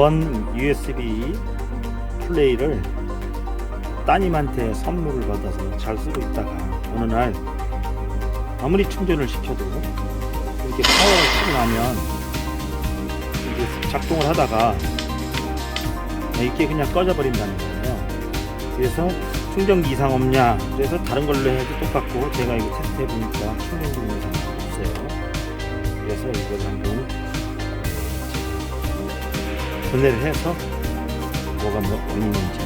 번 USB 플레이를 따님한테 선물을 받아서 잘 쓰고 있다가 어느 날 아무리 충전을 시켜도 이렇게 파워를 켜고 나면 이게 작동을 하다가 이게 그냥 꺼져 버린다는 거예요. 그래서 충전기 이상 없냐? 그래서 다른 걸로 해도 똑같고 제가 이거 테스트 해보니까 충전기 이상 없어요. 그래서 이걸 한번 분해를 해서 뭐가 뭐 원인인지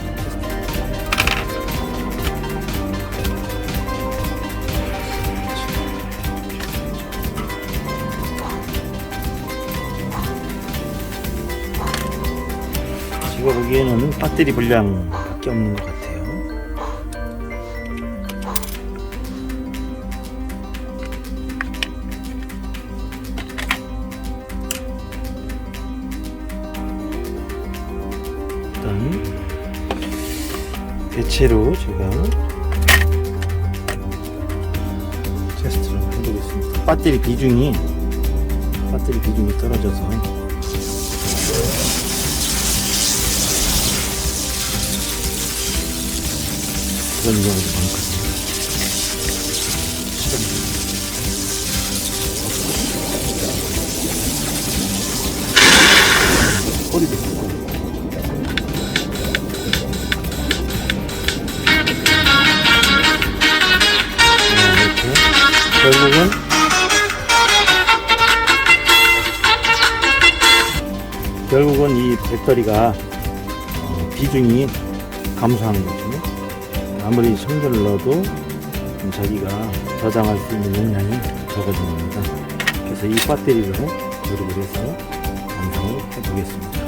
제가 보기에는 배터리 분량밖에 없는 것 같아요. 일단 대체로 제가 테스트를 해보겠습니다. 배터리 비중이 배터리 비중이 떨어져서 그런 경우도 많거든요. 꼬리도 결국은 결국은 이 배터리가 어, 비중이 감소하는 거죠. 아무리 청결을 넣어도 좀 자기가 저장할 수 있는 용량이 적어집니다. 그래서 이 배터리로 조립을 해서 완성을 해보겠습니다.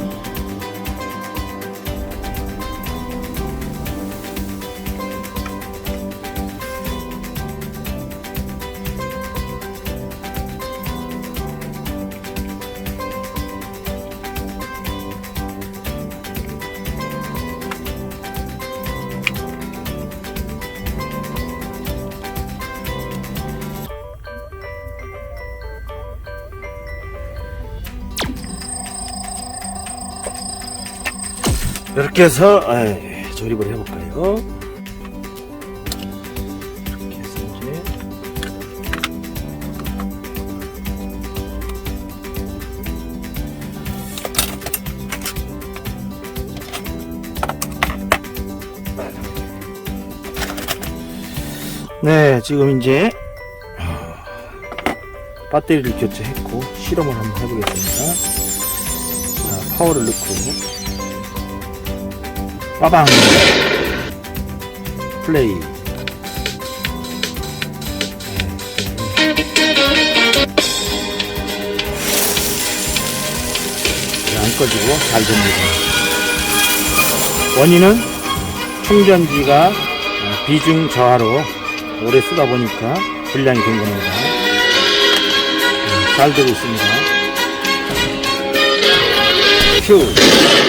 이렇게 해서 에이, 조립을 해볼까요? 이렇게 해서 이제 네, 지금 이제 아, 배터리를 교체했고 실험을 한번 해보겠습니다. 자, 파워를 넣고 빠방. 플레이. 네, 안 꺼지고 잘 됩니다. 원인은 충전기가 어, 비중 저하로 오래 쓰다 보니까 불량이 된 겁니다. 음, 잘 되고 있습니다. 큐